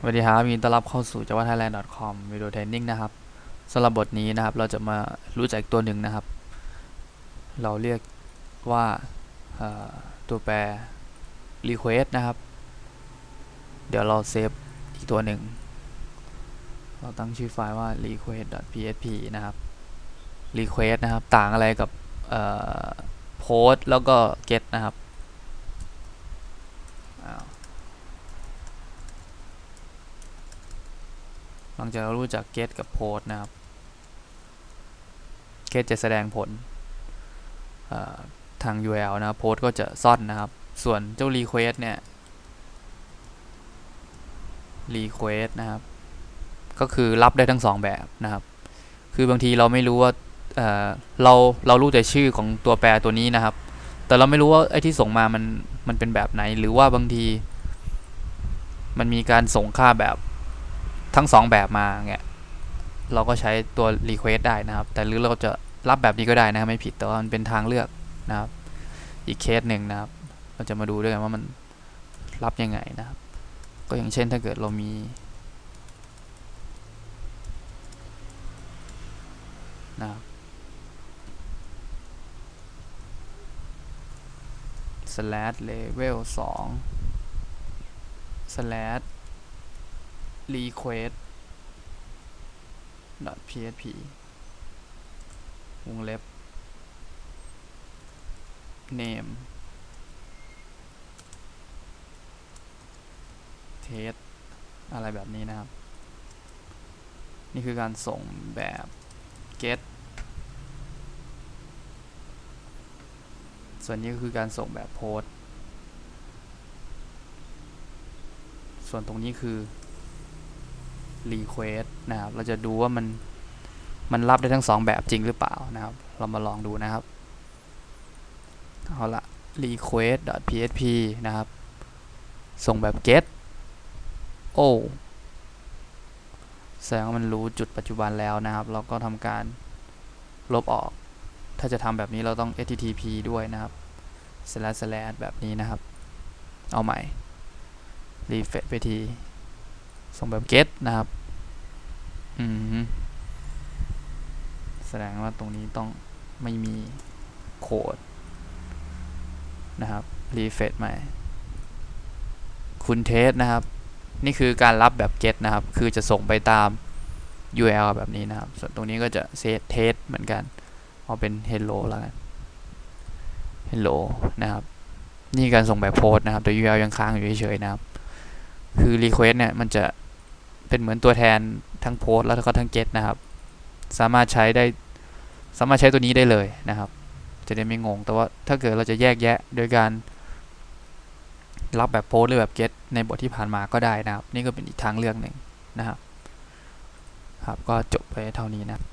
สวัสดีครับยินดีต้อนรับเข้าสู่ java thailand com video training นะครับสำหรับบทนี้นะครับ เราจะมารู้จักตัวหนึ่งนะครับ เราเรียกว่าตัวแปร request นะครับ เดี๋ยวเราเซฟอีกตัวหนึ่ง เราตั้งชื่อไฟล์ว่า request.php นะครับ request นะครับ ต่างอะไรกับ post แล้วก็ get นะครับอ้าว หลังจากเรารู้จัก get กับ post นะครับ get จะแสดงผลทาง URL นะครับ post ก็จะซ่อนนะครับ ส่วนเจ้า request เนี่ย request นะครับ ก็คือรับได้ทั้งสองแบบนะครับ คือบางทีเราไม่รู้ว่าเเราเรารู้แต่ชื่อของตัวแปรตัวนี้นะครับ แต่เราไม่รู้ว่าไอ้ที่ส่งมามันมันเป็นแบบไหน หรือว่าบางที มันมีการส่งค่าแบบ ทั้งสองแบบมาเงี้ยเราก็ใช้ตัว request ได้นะครับ แต่หรือเราจะรับแบบนี้ก็ได้นะครับไม่ผิดแต่ว่ามันเป็นทางเลือกนะครับ อีกเคสหนึ่งนะครับ เราจะมาดูด้วยกันว่ามันรับยังไงนะครับ ก็อย่างเช่นถ้าเกิดเรามีนะครับ slash level 2 slash request php วงเล็บ name test อะไรแบบนี้นะครับ นี่คือการส่งแบบ get ส่วนนี้ก็คือการส่งแบบ post ส่วนตรงนี้คือ request นะครับ เราจะดูว่ามันมันรับได้ทั้งสองแบบจริงหรือเปล่านะครับ เรามาลองดูนะครับ เอาละ request.php นะครับ ส่งแบบ get โอ้แสดงว่ามันรู้จุดปัจจุบันแล้วนะครับ เราก็ทำการลบออก ถ้าจะทำแบบนี้เราต้อง http ด้วยนะครับ slash slash แบบนี้นะครับ เอาใหม่ refresh ไปที ส่งแบบ get นะครับ อืม แสดงว่าตรงนี้ต้องไม่มีโคดนะครับ refresh ใหม่ คุณเทสนะครับ นี่คือการรับแบบ get นะครับ คือจะส่งไปตาม URL แบบนี้นะครับ ส่วนตรงนี้ก็จะเซตเทสเหมือนกัน เอาเป็น hello แล้วกัน hello นะครับ นี่การส่งแบบโพสนะครับ แต่ URL ยังค้างอยู่เฉยๆนะครับ คือ request เนี่ย มันจะเป็นเหมือนตัวแทนทั้งโพสแล้วก็ทั้ง get นะครับ สามารถใช้ได้สามารถใช้ตัวนี้ได้เลยนะครับ จะได้ไม่งง แต่ว่าถ้าเกิดเราจะแยกแยะโดยการรับแบบโพสหรือแบบ get ในบทที่ผ่านมาก็ได้นะครับ นี่ก็เป็นอีกทางเลือกหนึ่งนะครับครับก็จบไปเท่านี้นะครับ